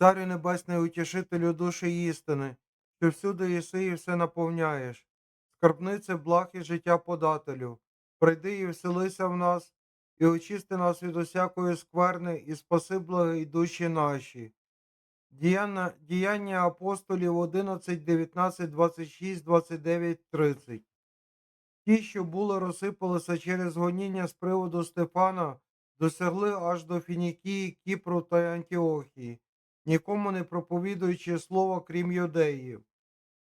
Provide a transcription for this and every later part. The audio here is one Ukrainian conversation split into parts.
Царю Небесний, утішителю душі істини, що всюди єси і все наповняєш, скарбнице благ і життя подателю, прийди і вселися в нас, і очисти нас від усякої скверни, і спаси благі душі наші. Діяння, діяння апостолів 11, 19, 26, 29, 30. Ті, що були розсипалися через гоніння з приводу Стефана, досягли аж до Фінікії, Кіпру та Антіохії, нікому не проповідуючи слова, крім юдеїв.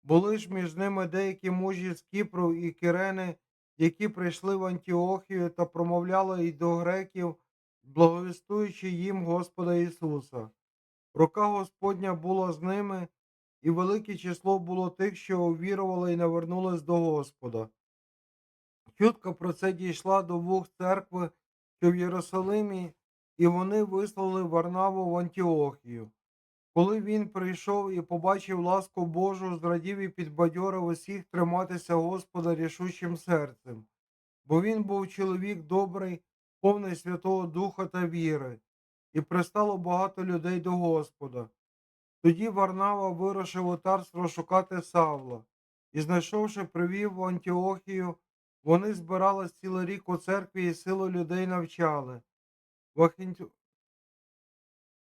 Були ж між ними деякі мужі з Кіпру і Кирени, які прийшли в Антіохію та промовляли й до греків, благовістуючи їм Господа Ісуса. Рука Господня була з ними, і велике число було тих, що увірували і навернулись до Господа. Чутка про це дійшла до вух церкви, що в Єрусалимі, і вони вислали Варнаву в Антіохію. Коли він прийшов і побачив ласку Божу, зрадів і підбадьорив усіх триматися Господа рішучим серцем, бо він був чоловік добрий, повний Святого Духа та віри, і пристало багато людей до Господа. Тоді Варнава вирушив у Тарс шукати Савла, і, знайшовши, привів в Антіохію, вони збирались цілий рік у церкві і силу людей навчали.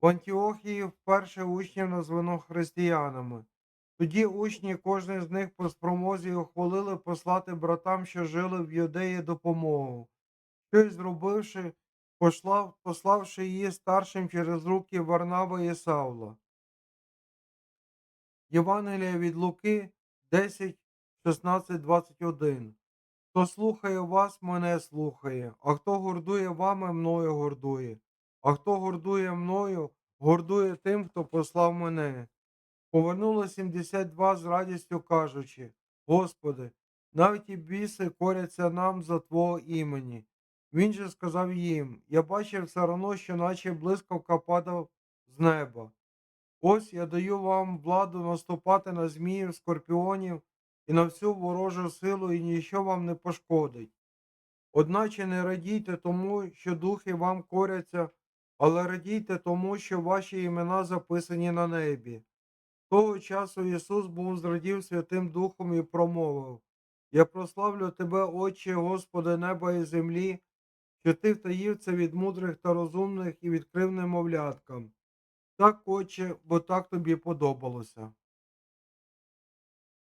Антіохії вперше учнів названо християнами. Тоді учні, кожен з них по спромозі ухвалили послати братам, що жили в Юдеї, допомогу. Щось зробивши, послав, пославши її старшим через руки Варнава і Савла. Євангелія від Луки 10, 16, 21. Хто слухає вас, мене слухає, а хто гордує вами, мною гордує. А хто гордує мною, гордує тим, хто послав мене. Повернуло 72 з радістю кажучи, Господи, навіть і біси коряться нам за Твого імені. Він же сказав їм, я бачив все одно, що наче блискавка падав з неба. Ось я даю вам владу наступати на зміїв, скорпіонів і на всю ворожу силу, і ніщо вам не пошкодить. Одначе не радійте тому, що духи вам коряться, але радійте тому, що ваші імена записані на небі. Того часу Ісус був зрадів Святим Духом і промовив Я прославлю Тебе, Отче, Господи неба і землі, що Ти втаїв це від мудрих та розумних і відкрив немовляткам. Так, Отче, бо так тобі подобалося.